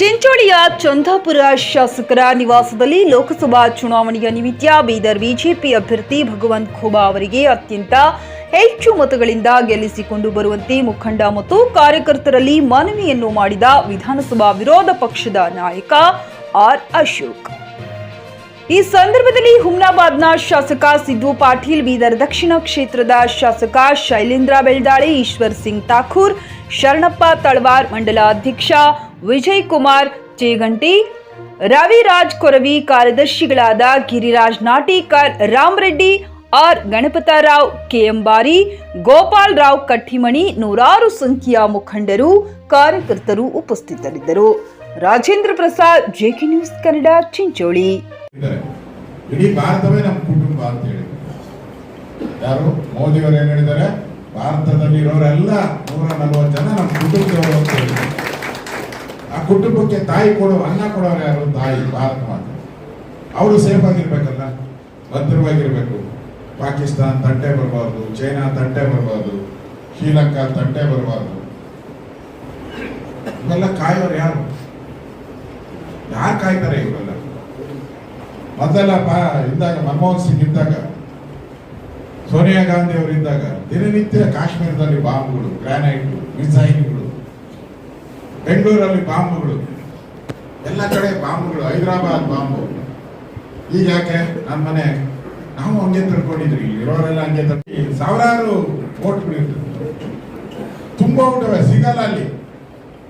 ಚಿಂಚೋಳಿಯ ಚಂದಾಪುರ ಶಾಸಕರ ನಿವಾಸದಲ್ಲಿ ಲೋಕಸಭಾ ಚುನಾವಣೆಯ ನಿಮಿತ್ತ ಬೀದರ್ ಬಿಜೆಪಿ ಅಭ್ಯರ್ಥಿ ಭಗವಂತ್ ಖೋಬಾ ಅವರಿಗೆ ಅತ್ಯಂತ ಹೆಚ್ಚು ಮತಗಳಿಂದ ಗೆಲ್ಲಿಸಿಕೊಂಡು ಬರುವಂತೆ ಮುಖಂಡ ಮತ್ತು ಕಾರ್ಯಕರ್ತರಲ್ಲಿ ಮನವಿಯನ್ನು ಮಾಡಿದ ವಿಧಾನಸಭಾ ವಿರೋಧ ಪಕ್ಷದ ನಾಯಕ ಆರ್ ಅಶೋಕ್. ಈ ಸಂದರ್ಭದಲ್ಲಿ ಹುಮ್ನಾಬಾದ್ನ ಶಾಸಕ ಸಿದ್ದು ಪಾಟೀಲ್ ಬೀದರ್ ದಕ್ಷಿಣ ಕ್ಷೇತ್ರದ ಶಾಸಕ ಶೈಲೇಂದ್ರ ಬೆಳ್ದಾಳೆ, ಈಶ್ವರ್ ಸಿಂಗ್ ಠಾಕೂರ್ ಶರಣಪ್ಪ ತಳವಾರ್ ಮಂಡಲ ಅಧ್ಯಕ್ಷ ವಿಜಯ್ ಕುಮಾರ್ ಚೇಗಂಟಿ, ರವಿರಾಜ್ ಕೊರವಿ ಕಾರ್ಯದರ್ಶಿಗಳಾದ ಗಿರಿರಾಜ್ ನಾಟೀಕರ್ ರಾಮರೆಡ್ಡಿ, ಆರ್ ಗಣಪತರಾವ್ ಕೆಎಂಬಾರಿ, ಗೋಪಾಲ್ ರಾವ್ ಕಟ್ಟಿಮಣಿ ನೂರಾರು ಸಂಖ್ಯೆಯ ಮುಖಂಡರು, ಕಾರ್ಯಕರ್ತರು ಉಪಸ್ಥಿತರಿದ್ದರು. Rajendra Prasad, JK news Kannada, Chincholi. ಇಡೀ ಭಾರತವೇ ನಮ್ಮ ಕುಟುಂಬ ಅಂತ ಹೇಳಿ ಯಾರು? ಮೋದಿಯವರು ಏನ್ ಹೇಳಿದ್ದಾರೆ? ಭಾರತದಲ್ಲಿ ಇರೋರೆಲ್ಲ ನೂರ ನಲವತ್ತು ಜನ ನಮ್ಮ ಕುಟುಂಬದವರು ಆ ಕುಟುಂಬಕ್ಕೆ ತಾಯಿ ಕೊಡೋ ಅನ್ನ ಕೊಡೋರು ಯಾರು? ತಾಯಿ, ಭಾರತ ಮಾತ್ರ ಅವರು ಸೇಫ್ ಆಗಿರ್ಬೇಕಲ್ಲ? ಭದ್ರವಾಗಿರ್ಬೇಕು ಪಾಕಿಸ್ತಾನ್ ತಂಟೆ ಬರಬಾರ್ದು, ಚೈನಾ ತಂಟೆ ಬರಬಾರ್ದು, ಶ್ರೀಲಂಕಾ ತಂಟೆ ಬರಬಾರ್ದು. ಇವೆಲ್ಲ ಕಾಯೋರು ಯಾರು? ಯಾರು ಕಾಯ್ತಾರೆ ಇವರೆಲ್ಲ ಮೊದಲ ಇದ್ದಾಗ, ಮನಮೋಹನ್ ಸಿಂಗ್ ಇದ್ದಾಗ ಸೋನಿಯಾ ಗಾಂಧಿ ಅವರಿದ್ದಾಗ ದಿನನಿತ್ಯ ಕಾಶ್ಮೀರದಲ್ಲಿ ಬಾಂಬ್ಗಳು, ಗ್ರಾನೈಟ್, ಮಿಸೈಲ್ಗಳು, ಬೆಂಗಳೂರಲ್ಲಿ ಬಾಂಬ್ಗಳು, ಎಲ್ಲ ಕಡೆ ಬಾಂಬ್ಗಳು, ಹೈದರಾಬಾದ್ ಬಾಂಬು. ಈಗ ಯಾಕೆ? ನನ್ನ ಮನೆ, ನಾವು ಹಂಗೆ ತಿಳ್ಕೊಂಡಿದ್ರಿ ಇರೋರೆಲ್ಲ ಹಂಗೆ ತರ್ಕೊಂಡು ಸಾವಿರಾರು ಓಟ್ಗಳು ಇರ್ತದೆ ತುಂಬ ಊಟವೆ ಸಿಗಲ್ಲ ಅಲ್ಲಿ.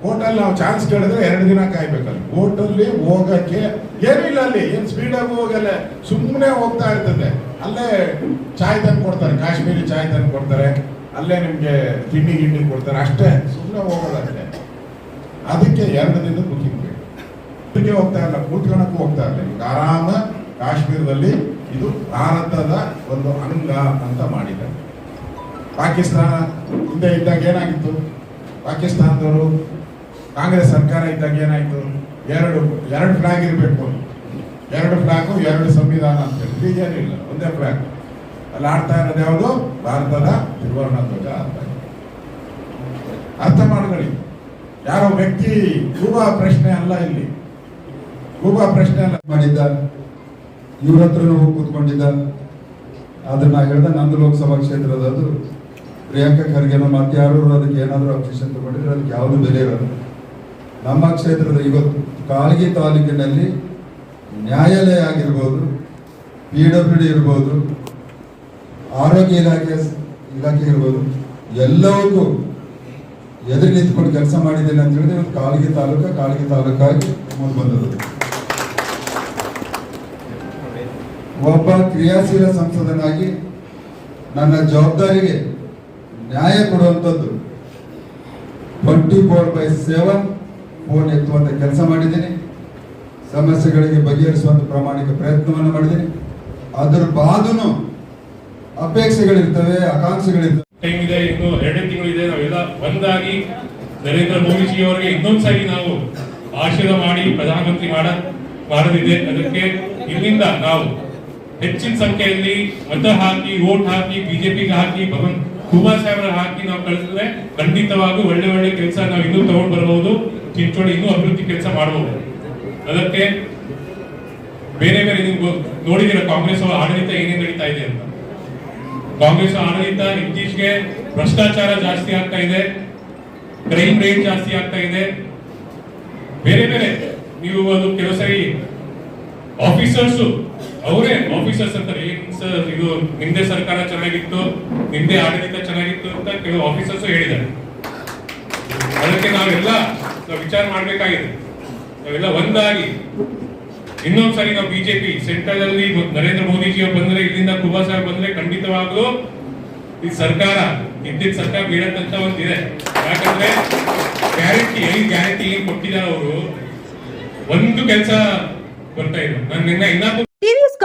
ಓಟಲ್ಲಿ ನಾವು ಚಾನ್ಸ್ ಕೇಳಿದ್ರೆ ಎರಡು ದಿನ ಕಾಯ್ಬೇಕಲ್ಲ. ಓಟಲ್ಲಿ ಹೋಗಕ್ಕೆ ಏನಿಲ್ಲ ಅಲ್ಲಿ, ಏನು ಸ್ಪೀಡಾಗಿ ಹೋಗಲ್ಲ, ಸುಮ್ಮನೆ ಹೋಗ್ತಾ ಇರ್ತದೆ. ಅಲ್ಲೇ ಚಾಯ್ ತಂದು ಕೊಡ್ತಾರೆ, ಕಾಶ್ಮೀರಿ ಚಾಯ್ ತಂದು ಕೊಡ್ತಾರೆ. ಅಲ್ಲೇ ನಿಮಗೆ ತಿಂಡಿ ಗಿಂಡಿ ಕೊಡ್ತಾರೆ. ಅಷ್ಟೇ ಸುಮ್ಮನೆ ಹೋಗೋದಷ್ಟೇ ಅದಕ್ಕೆ ಎರಡು ದಿನದ ಬುಕಿಂಗ್ ಬೇಕು ಇದಕ್ಕೆ ಹೋಗ್ತಾ ಇಲ್ಲ ಕೂತ್ಕೊಳಕ್ಕೂ ಹೋಗ್ತಾ ಈಗ ಆರಾಮ ಕಾಶ್ಮೀರದಲ್ಲಿ ಇದು ಭಾರತದ ಒಂದು ಅಂಗ ಅಂತ ಮಾಡಿದ್ದಾರೆ. ಪಾಕಿಸ್ತಾನ ಹಿಂದೆ ಇದ್ದಾಗ ಏನಾಗಿತ್ತು? ಪಾಕಿಸ್ತಾನದವರು ಕಾಂಗ್ರೆಸ್ ಸರ್ಕಾರ ಇದ್ದಾಗ ಏನಾಯಿತು? ಎರಡು ಎರಡು ಫ್ಲಾಗ್ ಇರಬೇಕು ಎರಡು ಫ್ಲಾಗು ಎರಡು ಸಂವಿಧಾನ ಅಂತ ಹೇಳಿ. ಬಿಜೆಪಿ ಏನಿಲ್ಲ ಒಂದೇ ಫ್ಲಾಗ್ ಅಲ್ಲಿ ಆಡ್ತಾ ಇರೋದು ಯಾವುದು? ಭಾರತದ ತ್ರಿವರ್ಣ ಧ್ವಜ ಅಂತ ಅರ್ಥ ಮಾಡ್ಕೊಳ್ಳಿ. ಯಾರೋ ವ್ಯಕ್ತಿ ಕೂಬಾ ಪ್ರಶ್ನೆ ಅಲ್ಲ ಇಲ್ಲಿ. ಕೂಬಾ ಪ್ರಶ್ನೆ ಅಲ್ಲ. ಮಾಡಿದ್ದ, ಇವ್ರ ಹತ್ರನೂ ಹೋಗಿ ಕೂತ್ಕೊಂಡಿದ್ದ. ಆದ್ರೆ ನಾ ಹೇಳ್ದೆ ನಂದು ಲೋಕಸಭಾ ಕ್ಷೇತ್ರದದು ಪ್ರಿಯಾಂಕಾ ಖರ್ಗೆನ ಮತ್ತೆ ಯಾರು ಅದಕ್ಕೆ ಏನಾದರೂ ಅಬ್ಜೆಕ್ಷನ್ ತಗೊಂಡಿದ್ರೆ ಅದಕ್ಕೆ ಯಾವುದು ಬೆಲೆ ಇರೋದು ನಮ್ಮ ಕ್ಷೇತ್ರದ ಇವತ್ತು ಕಾಳಗಿ ತಾಲೂಕಿನಲ್ಲಿ ನ್ಯಾಯಾಲಯ ಆಗಿರ್ಬೋದು, ಪಿ ಡಬ್ಲ್ಯೂ ಡಿ ಇರ್ಬೋದು, ಆರೋಗ್ಯ ಇಲಾಖೆ ಇಲಾಖೆ ಇರ್ಬೋದು, ಎಲ್ಲವಕ್ಕೂ ಎದುರು ನಿಂತ್ಕೊಂಡು ಕೆಲಸ ಮಾಡಿದ್ದೇನೆ ಅಂತ ಹೇಳಿದ್ರೆ ಇವತ್ತು ಕಾಳಗಿ ತಾಲೂಕು, ಕಾಳಗಿ ತಾಲೂಕಾಗಿ ಮುಂದೆ ಬಂದದ್ದು. ಒಬ್ಬ ಕ್ರಿಯಾಶೀಲ ಸಂಸದನಾಗಿ ನನ್ನ ಜವಾಬ್ದಾರಿಗೆ ನ್ಯಾಯ ಕೊಡುವಂಥದ್ದು twenty four by seven phone ಎತ್ತುವಂತ ಕೆಲಸ ಮಾಡಿದ್ದೀನಿ. ಸಮಸ್ಯೆಗಳಿಗೆ ಬಗೆಹರಿಸುವಂತ ಪ್ರಾಮಾಣಿಕ ಪ್ರಯತ್ನವನ್ನು ಮಾಡಿದೆ ಅದರ ಬಾದನು ಅಪೇಕ್ಷೆಗಳಿರ್ತವೆ, ಆಕಾಂಕ್ಷೆಗಳಿರ್ತವೆ. ಟೈಮ್ ಇದೆ, ಇನ್ನು ತಿಂಗಳು ತಿಂಗಳಿದೆ ನಾವೆಲ್ಲ ಒಂದಾಗಿ ನರೇಂದ್ರ ಮೋದಿಜಿ ಅವರಿಗೆ ಇನ್ನೊಂದ್ಸರಿ ನಾವು ಆಶೀರ್ವಾದ ಮಾಡಿ ಪ್ರಧಾನಮಂತ್ರಿ ಮಾಡ ಮಾಡಲಿದೆ. ಅದಕ್ಕೆ ಇಲ್ಲಿಂದ ನಾವು ಹೆಚ್ಚಿನ ಸಂಖ್ಯೆಯಲ್ಲಿ ಮತ ಹಾಕಿ, ವೋಟ್ ಹಾಕಿ, ಬಿಜೆಪಿಗೆ ಹಾಕಿ ಭಗವಂತ ಕುಮಾರ್ ಸಾಹೇಬ್ರ ಹಾಕಿ ನಾವು ಕಳಿಸಿದ್ರೆ ಖಂಡಿತವಾಗೂ ಒಳ್ಳೆ ಒಳ್ಳೆ ಕೆಲಸ ನಾವು ಇನ್ನೂ ತಗೊಂಡು ಬರಬಹುದು ಚಿಂಚೋಳಿ ಇನ್ನೂ ಅಭಿವೃದ್ಧಿ ಕೆಲಸ ಮಾಡಬಹುದು ಅದಕ್ಕೆ ಬೇರೆ ಬೇರೆ ನೀವು ನೋಡಿದಿರ ಕಾಂಗ್ರೆಸ್ ಅವರ ಆಡಳಿತ ಏನೇ ನಡೀತಾ ಇದೆ ಅಂತ? ಕಾಂಗ್ರೆಸ್ ಆಡಳಿತ ಇತ್ತೀಚೆಗೆ ಭ್ರಷ್ಟಾಚಾರ ಜಾಸ್ತಿ ಆಗ್ತಾ ಇದೆ ಕ್ರೈಮ್ ರೇಟ್ ಜಾಸ್ತಿ ಆಗ್ತಾ ಇದೆ. ಬೇರೆ ಬೇರೆ, ನೀವು ಅದು ಕೆಲವು ಸರಿ ಆಫೀಸರ್ಸ್ ಅವರೇ ಆಫೀಸರ್ಸ್ ಅಂತಾರೆ. ಸರ್ ಇದು ನಿಮ್ದೇ ಸರ್ಕಾರ ಚೆನ್ನಾಗಿತ್ತು, ನಿಮ್ದೇ ಆಡಳಿತ ಚೆನ್ನಾಗಿತ್ತು ಅಂತ ಕೆಲವು ಆಫೀಸರ್ಸ್ ಹೇಳಿದ್ದಾರೆ. ಅದಕ್ಕೆ ನಾವೆಲ್ಲ ನಾವು ವಿಚಾರ ಮಾಡ್ಬೇಕಾಗಿದೆ. ನಾವೆಲ್ಲ ಒಂದಾಗಿ. ಇನ್ನೊಂದ್ಸಾರಿ ನಾವು ಬಿಜೆಪಿ ಸೆಂಟರ್ ಅಲ್ಲಿ ನರೇಂದ್ರ ಮೋದಿಜಿ ಅವರು ಬಂದ್ರೆ, ಇಲ್ಲಿಂದ ಕುಮಾರ್ ಸಾಹೇಬ್ ಬಂದ್ರೆ ಖಂಡಿತವಾಗ್ಲೂ ಈ ಸರ್ಕಾರ ಇದ್ದಿದ್ದ ಸರ್ಕಾರ ಬೀಳತ್ತಂತ ಒಂದಿದೆ. ಯಾಕಂದ್ರೆ ಗ್ಯಾರಂಟಿ ಏನ್ ಗ್ಯಾರಂಟಿ ಏನ್ ಕೊಟ್ಟಿದ್ದಾರೆ ಅವರು. ಒಂದು ಕೆಲಸ ಬರ್ತಾ ಇದ್ರು ನಾನು ನಿನ್ನ ಇನ್ನೂ